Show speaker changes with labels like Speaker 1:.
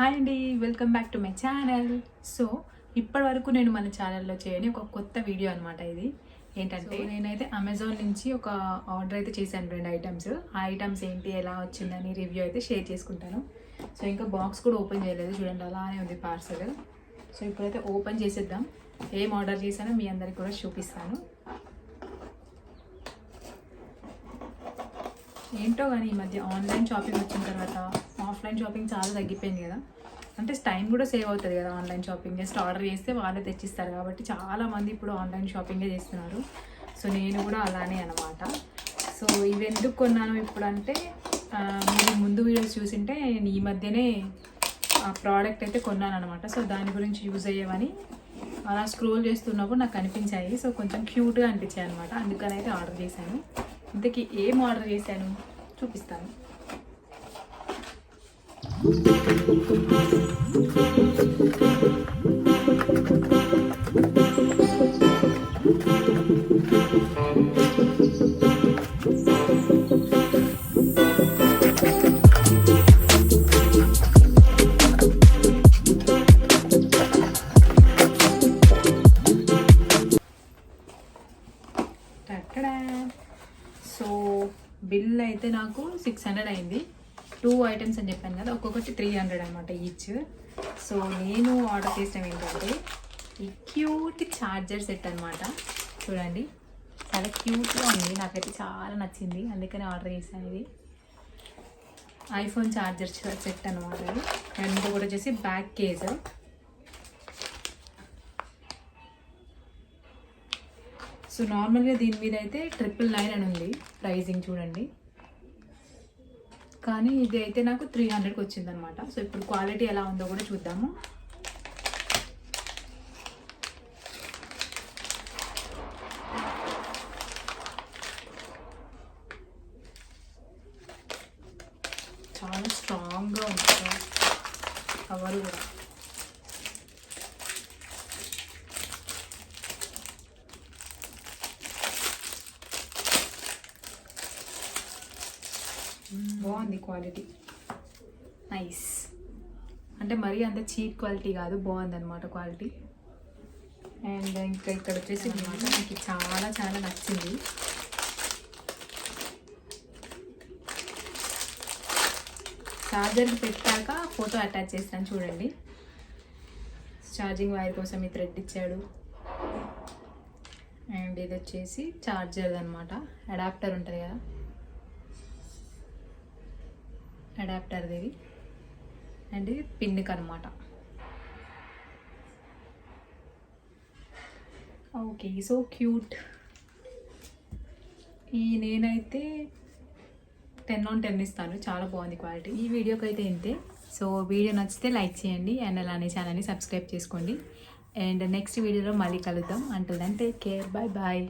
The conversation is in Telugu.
Speaker 1: హాయ్ అండి welcome back to my channel. So ఇప్పటి వరకు నేను మన ఛానల్లో చేయని ఒక కొత్త వీడియో అనమాట ఇది. ఏంటంటే నేనైతే అమెజాన్ నుంచి ఒక ఆర్డర్ అయితే చేశాను రెండు ఐటమ్స్ ఆ ఐటమ్స్ ఏంటి ఎలా వచ్చిందని రివ్యూ అయితే షేర్ చేసుకుంటాను. సో ఇంకా బాక్స్ కూడా ఓపెన్ చేయలేదు. చూడండి అలానే ఉంది పార్సల్ సో ఇప్పుడైతే ఓపెన్ చేసేద్దాం. ఏం ఆర్డర్ చేశానో మీ అందరికి కూడా చూపిస్తాను. ఏంటో కానీ ఈ మధ్య ఆన్లైన్ షాపింగ్ వచ్చిన తర్వాత ఆఫ్లైన్ షాపింగ్ చాలా తగ్గిపోయింది కదా. అంటే టైం కూడా సేవ్ అవుతుంది కదా ఆన్లైన్ షాపింగ్. జస్ట్ ఆర్డర్ చేస్తే వాళ్ళే తెచ్చిస్తారు కాబట్టి చాలా మంది ఇప్పుడు ఆన్లైన్ షాపింగే చేస్తున్నారు. సో నేను కూడా అలానే అనమాట సో ఇవి ఎందుకు కొన్నాను ఇప్పుడు అంటే మీరు ముందు వీడియోస్ చూసింటే నేను ఈ మధ్యనే ఆ ప్రోడక్ట్ అయితే కొన్నాను అనమాట సో దాని గురించి యూజ్ అయ్యేవని అలా స్క్రోల్ చేస్తున్నప్పుడు నాకు అనిపించాయి. సో కొంచెం క్యూట్గా అనిపించాయి అనమాట అందుకని అయితే ఆర్డర్ చేశాను. ఇంతకీ ఏం ఆర్డర్ చేశాను? చూపిస్తాను. బిల్ అయితే నాకు సిక్స్ హండ్రెడ్ అయింది. టూ ఐటమ్స్ అని చెప్పాను కదా ఒక్కొక్కటి త్రీ హండ్రెడ్ అనమాట ఈచ్ సో నేను ఆర్డర్ చేసిన ఏంటంటే ఈ క్యూట్ ఛార్జర్ సెట్ అనమాట చూడండి. చాలా క్యూట్గా ఉంది. నాకైతే చాలా నచ్చింది. అందుకని ఆర్డర్ చేశాను ఇది. ఐఫోన్ ఛార్జర్ సెట్ అనమాట ఇది. అండ్ ఇంకొకటి వచ్చేసి బ్యాక్ కేజ్ సో నార్మల్గా దీని మీద అయితే ట్రిపుల్ నైన్ అని ఉంది. ప్రైజింగ్ చూడండి. కానీ ఇది అయితే నాకు త్రీ హండ్రెడ్కి వచ్చిందనమాట సో ఇప్పుడు క్వాలిటీ ఎలా ఉందో కూడా చూద్దాము. చాలా స్ట్రాంగ్గా ఉంది కవర్ కూడా. బాగుంది క్వాలిటీ. నైస్. అంటే మరీ అంత చీప్ క్వాలిటీ కాదు బాగుంది అనమాట క్వాలిటీ. అండ్ ఇంకా ఇక్కడ వచ్చేసి అనమాట నాకు చాలా చాలా నచ్చింది. ఛార్జర్ పెట్టాక ఫోటో అటాచ్ చేస్తాను చూడండి. ఛార్జింగ్ వైర్ కోసం ఈ థ్రెడ్ ఇచ్చాడు. అండ్ ఇది వచ్చేసి ఛార్జర్ అనమాట అడాప్టర్ ఉంటుంది కదా. అడాప్టర్ ఇది అండ్ ఇది పిన్కి అనమాట ఓకే సో క్యూట్ ఈ నేనైతే టెన్ ఆన్ టెన్ ఇస్తాను. చాలా బాగుంది క్వాలిటీ ఈ వీడియోకి అయితే ఇంతే. సో వీడియో నచ్చితే లైక్ చేయండి. అండ్ అలానే ఛానల్ని సబ్స్క్రైబ్ చేసుకోండి. అండ్ నెక్స్ట్ వీడియోలో మళ్ళీ కలుద్దాం. Until take care bye bye